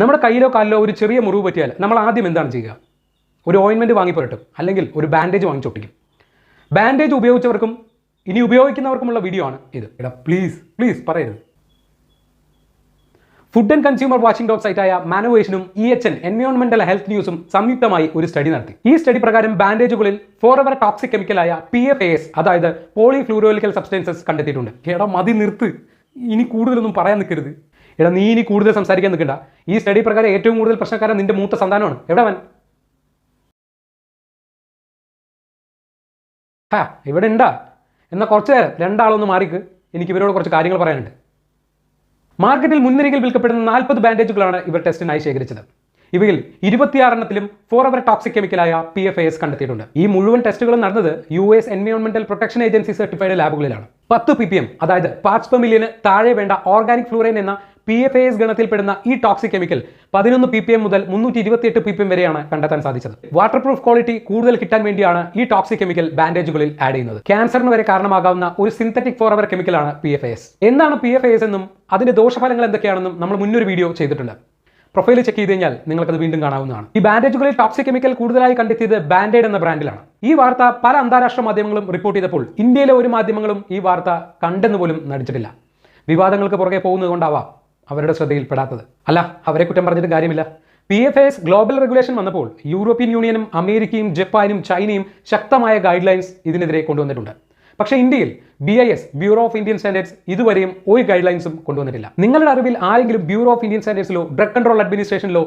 നമ്മുടെ കയ്യിലോ കാലിലോ ഒരു ചെറിയ മുറിവ് പറ്റിയാൽ നമ്മൾ ആദ്യം എന്താണ് ചെയ്യുക? ഒരു ഓയിൻമെന്റ് വാങ്ങി അല്ലെങ്കിൽ ഒരു ബാൻഡേജ് വാങ്ങിച്ചൊട്ടിക്കും. ബാൻഡേജ് ഉപയോഗിച്ചവർക്കും ഇനി ഉപയോഗിക്കുന്നവർക്കുമുള്ള വീഡിയോ ആണ് ഇത്. എടാ പ്ലീസ് പ്ലീസ് പറയരുത്. Food and consumer watching dot സൈറ്റായ മാനുവേഷനും ഇ എച്ച് എൻ എൻവയോൺമെന്റൽ ഹെൽത്ത് ന്യൂസും സംയുക്തമായി ഒരു സ്റ്റഡി നടത്തി. ഈ സ്റ്റഡി പ്രകാരം ബാൻഡേജുകളിൽ ഫോർ എവർ ടോക്സിക് കെമിക്കലായ പി എഫ് എസ് അതായത് പോളിഫ്ലൂറോലിക്കൽ സബ്സ്റ്റൻസസ് കണ്ടെത്തിയിട്ടുണ്ട്. എടാ മതി നിർത്ത്. ഇനി കൂടുതലൊന്നും പറയാൻ നിൽക്കരുത് എടാ നീ ഇനി കൂടുതൽ സംസാരിക്കാൻ നിൽക്കണ്ട. ഈ സ്റ്റഡി പ്രകാരം ഏറ്റവും കൂടുതൽ പ്രശ്നക്കാരൻ നിന്റെ മൂത്ത സന്താനമാണ്. എവിടെ അവൻ? ഹാ ഇവിടെ ഉണ്ടാ. എന്നാൽ കുറച്ച് നേരം രണ്ടാളൊന്ന് മാറിക്ക്. എനിക്ക് ഇവരോട് കുറച്ച് കാര്യങ്ങൾ പറയാനുണ്ട്. മാർക്കറ്റിൽ മുൻനിരയിൽ വിൽക്കപ്പെടുന്ന നാൽപ്പത് ബാൻഡേജുകളാണ് ഇവർ ടെസ്റ്റിനായി ശേഖരിച്ചത്. ഇവയിൽ ഇരുപത്തിയാറെണ്ണത്തിലും ഫോർ അവർ ടോക്സിക് കെമിക്കലായ പി എഫ് എസ് കണ്ടെത്തിയിട്ടുണ്ട്. ഈ മുഴുവൻ ടെസ്റ്റുകളും നടന്നത് യു എസ് എൻവയോൺമെന്റൽ പ്രൊട്ടക്ഷൻ ഏജൻസി സർട്ടിഫൈഡ് ലാബുകളിലാണ് പത്ത് പി പി എം അതായത് പാർട്സ് പെർ മില്യന് താഴെ വേണ്ട ഓർഗാനിക് ഫ്ലൂറൈൻ എന്ന പി എഫ് എസ് ഗണത്തിൽപ്പെടുന്ന ഈ ടോക്സിക് കെമിക്കൽ പതിനൊന്ന് പി പി എം മുതൽ മുന്നൂറ്റി ഇരുപത്തിയെട്ട് പി പി എം വരെയാണ് കണ്ടെത്താൻ സാധിച്ചത്. വാട്ടർ പ്രൂഫ് ക്വാളിറ്റി കൂടുതൽ കിട്ടാൻ വേണ്ടിയാണ് ഈ ടോക്സിക് കെമിക്കൽ ബാൻഡേജുകളിൽ ആഡ് ചെയ്യുന്നത്. ക്യാൻസറിന് വരെ കാരണമാകാവുന്ന ഒരു സിന്തറ്റിക് ഫോർ അവർ കെമിക്കലാണ് പി എഫ് എസ് എന്താണ് പി എഫ് എസ് എന്നും അതിന്റെ ദോഷഫലങ്ങൾ എന്തൊക്കെയാണെന്നും നമ്മൾ മുന്നൊരു വീഡിയോ ചെയ്തിട്ടുണ്ട്. പ്രൊഫൈൽ ചെക്ക് ചെയ്ത് കഴിഞ്ഞാൽ നിങ്ങൾക്കത് വീണ്ടും കാണാവുന്നതാണ്. ഈ ബാൻഡേജുകളിൽ ടോക്സിക് കെമിക്കൽ കൂടുതലായി കണ്ടെത്തിയത് ബാൻഡേഡ് എന്ന ബ്രാൻഡിലാണ് ഈ വാർത്ത പല അന്താരാഷ്ട്ര മാധ്യമങ്ങളും റിപ്പോർട്ട് ചെയ്തപ്പോൾ ഇന്ത്യയിലെ ഒരു മാധ്യമങ്ങളും ഈ വാർത്ത കണ്ടെന്ന് പോലും നടിച്ചിട്ടില്ല. വിവാദങ്ങൾക്ക് പുറകെ പോകുന്നത് കൊണ്ടാവാം. അവരുടെ ശ്രദ്ധയിൽപ്പെടാത്തത്. അല്ല അവരെ കുറ്റം പറഞ്ഞിട്ട് കാര്യമില്ല. P F S global regulation വന്നപ്പോൾ യൂറോപ്യൻ യൂണിയനും അമേരിക്കയും ജപ്പാനും ചൈനയും ശക്തമായ ഗൈഡ് ലൈൻസ് ഇതിനെതിരെ കൊണ്ടുവന്നിട്ടുണ്ട്. പക്ഷേ ഇന്ത്യയിൽ B I S bureau of Indian standards ഇതുവരെയും ഒരു ഗൈഡ് ലൈൻസും കൊണ്ടുവന്നിട്ടില്ല. നിങ്ങളുടെ അറിവിൽ ആരെങ്കിലും ബ്യൂറോ ഓഫ് ഇന്ത്യൻ സ്റ്റാൻഡേർഡ്സിലോ ഡ്രഗ് കൺട്രോൾ അഡ്മിനിസ്ട്രേഷനിലോ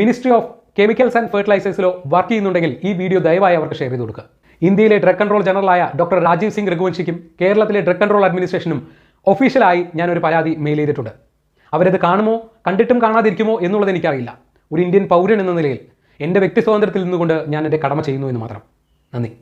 മിനിസ്ട്രി ഓഫ് കെമിക്കൽസ് ആൻഡ് ഫെർട്ടിലൈസേഴ്സിലോ വർക്ക് ചെയ്യുന്നുണ്ടെങ്കിൽ ഈ വീഡിയോ ദയവായി അവർക്ക് ഷെയർ ചെയ്ത് കൊടുക്കുക. ഇന്ത്യയിലെ ഡ്രഗ് കൺട്രോൾ ജനറലായ ഡോക്ടർ രാജീവ് സിംഗ് രഘുവൻഷിക്കും കേരളത്തിലെ ഡ്രഗ് കൺട്രോൾ അഡ്മിനിസ്ട്രേഷനും ഒഫീഷ്യലായി ഞാനൊരു പരാതി മെയിൽ ചെയ്തിട്ടുണ്ട്. അവരത് കാണുമോ? കണ്ടിട്ടും കാണാതിരിക്കുമോ എന്നുള്ളത് എനിക്കറിയില്ല. ഒരു ഇന്ത്യൻ പൗരൻ എന്ന നിലയിൽ എന്റെ വ്യക്തി സ്വാതന്ത്ര്യത്തിൽ നിന്നുകൊണ്ട് ഞാൻ എന്റെ കടമ ചെയ്യുന്നു എന്ന് മാത്രം. നന്ദി.